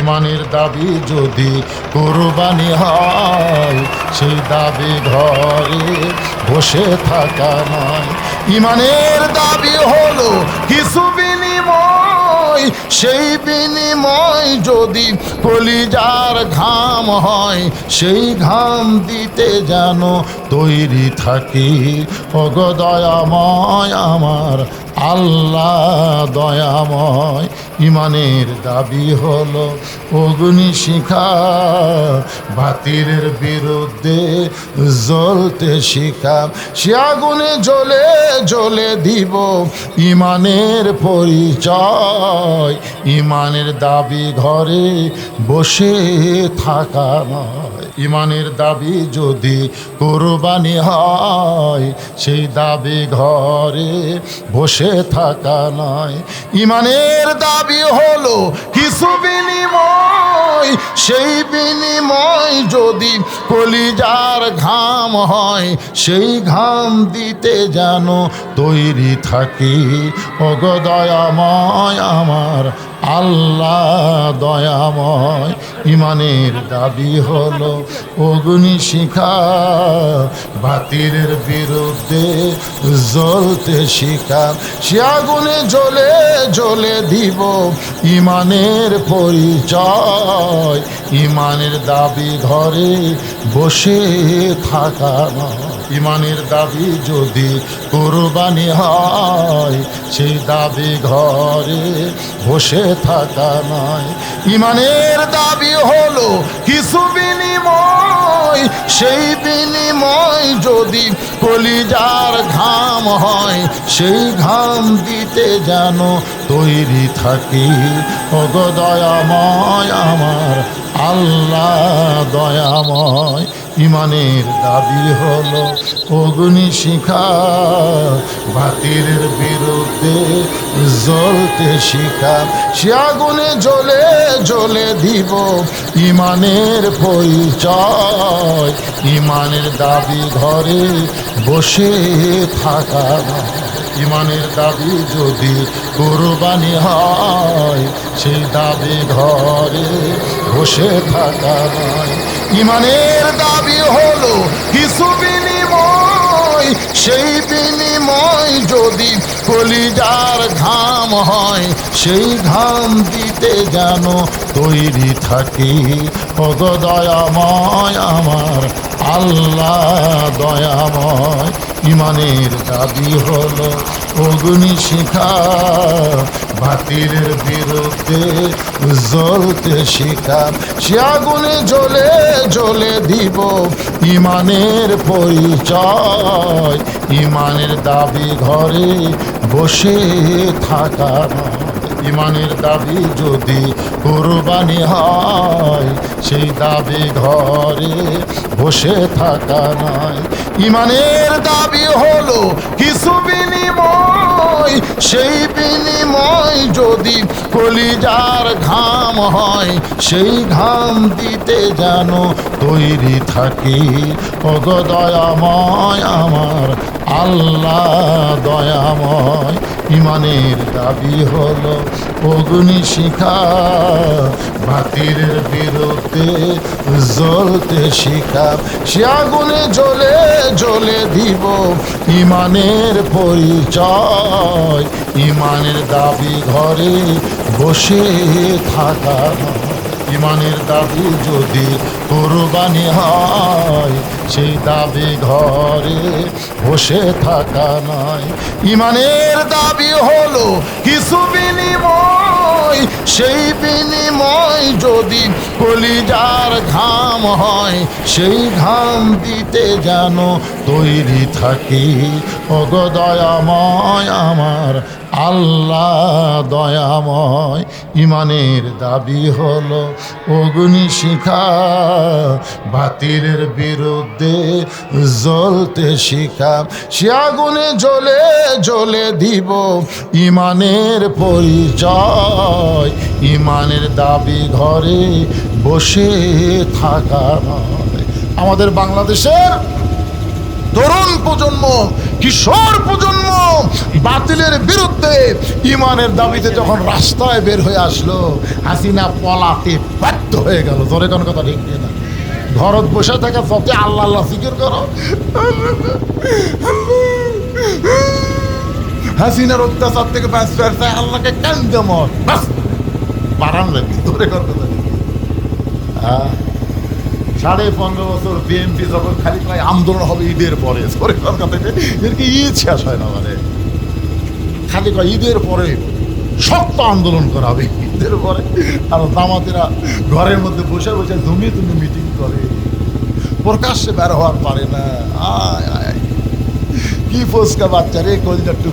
ইমানের দাবি যদি কোরবানি হয়, সেই দাবি ঘরে বসে থাকা নয়। ইমানের দাবি হলো কিছু সেই বিনিময় যদি কলিজার ঘাম হয়, সেই ঘাম দিতে যেন তৈরি থাকি। অগদয়াময় আমার, আল্লাহ দয়াময়, ইমানের দাবি হলো অগ্নি শিখা। বাতিলের বিরুদ্ধে জ্বলতে শিখা। সে আগুনে জ্বলে জ্বলে দিব ইমানের পরিচয়। ইমানের দাবি ঘরে বসে থাকা নয়। ইমানের দাবি যদি কোরবানি হয়, সেই দাবি ঘরে বসে থাকা নয়। ইমানের দাবি হলো কিছু বিনিময়, সেই বিনিময় যদি কলিজার ঘাম হয়, সেই ঘাম দিতে যেন তৈরি থাকি। অগদয়াময় আমার, আল্লাহ দয়াময় ইমানের দাবি হলো অগ্নি শিখা বাতিলের বিরুদ্ধে জ্বলতে শিখা সে আগুনে জ্বলে জ্বলে দিব ইমানের পরিচয়। ইমানের দাবি ঘরে বসে থাকা ইমানের দাবি যদি কোরবানি হয়, সেই দাবি ঘরে বসে থাকা নয়। ইমানের দাবি হলো কিছু বিনিময়, সেই বিনিময় যদি কলিজার ঘাম হয়, সেই ঘাম দিতে যেন তৈরি থাকি। অগদয়াময় আমার আল্লাহ দয়াময়, ইমানের দাবি হলো অগ্নি শিখা বাতির বিরুদ্ধে জ্বলতে শিখা সে আগুনে জ্বলে জ্বলে দিব ইমানের পরিচয় ইমানের দাবি ঘরে বসে থাকা। ইমানের দাবি যদি কোরবানি হয় সেই দাবি ঘরে বসে থাকা নয়। ইমানের দাবি হলো কিছু বিনিময়, সেই বিনিময় যদি কলিজার ঘাম হয়, সেই ঘাম দিতে যেন তৈরি থাকি। অগদয়াময় আমার, আল্লাহ দয়াময়। ইমানের দাবি হলো অগ্নি শিখা বাতির বিরুদ্ধে জ্বলতে শিখা সে আগুনে জ্বলে জ্বলে দিব ইমানের পরিচয়। ইমানের দাবি ঘরে বসে থাকা ইমানের দাবি যদি কোরবানি হয়, সেই দাবি ঘরে বসে থাকা নয়। ইমানের দাবি হলো কিছু বিনিময়, সেই বিনিময় যদি কলিজার ঘাম হয়, সেই ঘাম দিতে যেন তৈরি থাকি। অগদয়াময় আমার, আল্লাহ দয়াময়। ইমানের দাবি হলো অগ্নি শিখা। বাতির বিরুদ্ধে জ্বলতে শিখা। সে আগুনে জ্বলে জ্বলে দিব ইমানের পরিচয়। ইমানের দাবি ঘরে বসে থাকা। ইমানের দাবি যদি কোরবানি হয়, সেই দাবি ঘরে বসে থাকা নয়। ইমানের দাবি হলো কিছু বিনিময় সেই বিনিময় যদি কলিজার ঘাম হয়, সেই ঘাম দিতে যেন তৈরি থাকি। অগদয়াময় আমার, আল্লাহ দয়াময়, ইমানের দাবি হলো অগ্নি শিখা। বাতিলের বিরুদ্ধে জ্বলতে শিখা। সে আগুনে জ্বলে জ্বলে দিব ইমানের পরিচয়। ইমানের দাবি ঘরে বসে থাকা নয়। আমাদের বাংলাদেশের তরুণ প্রজন্ম, কিশোর প্রজন্ম বাতিলের বিরুদ্ধে ইমানের দাবিতে যখন রাস্তায় বের হয়ে আসলো, হাসিনা পলাতে ব্যর্থ হয়ে গেল। জোরে কোন কথা ঠিক না ঘরত বসে থাকা সত্যি আল্লাহ আল্লাহ ফিকির করো। হাসিনার অত্যাচার থেকে ব্যবসায় আল্লাহকে কান্দে মর বাস কর কথা হ্যাঁ? সাড়ে পনেরো বছর বিএনপি যখন খালি প্রায় আন্দোলন হবে ঈদের পরে ধরে কর কথা নেই। এর কি ঈদ শেষ হয় না মানে। খালি কয় ঈদের পরে শক্ত আন্দোলন করাবে ঈদের পরে। আর দামাতেরা ঘরের মধ্যে বসে বসে জমিয়ে তুমি মিটিং করে। প্রকাশ্যে বের হওয়ার পারে না। আয় আয়। কি ফোসকা বাচ্চা রে, কলিজার টুকরো।